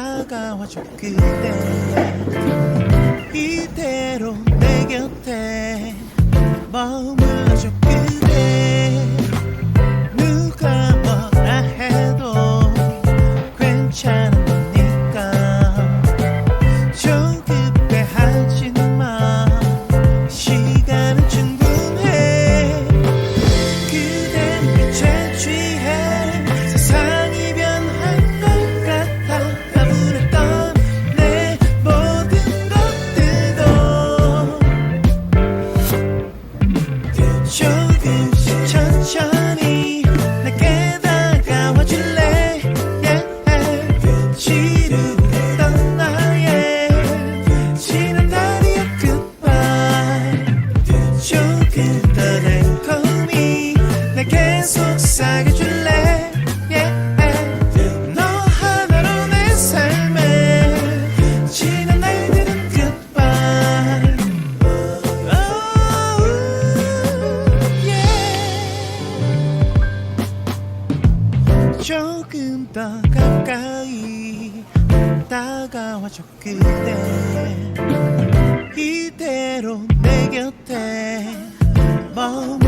다가와줘 그대. 이대로 내 곁에 머물 조금 더 가까이 다가와줘 그대 이대로 내 곁에 멈.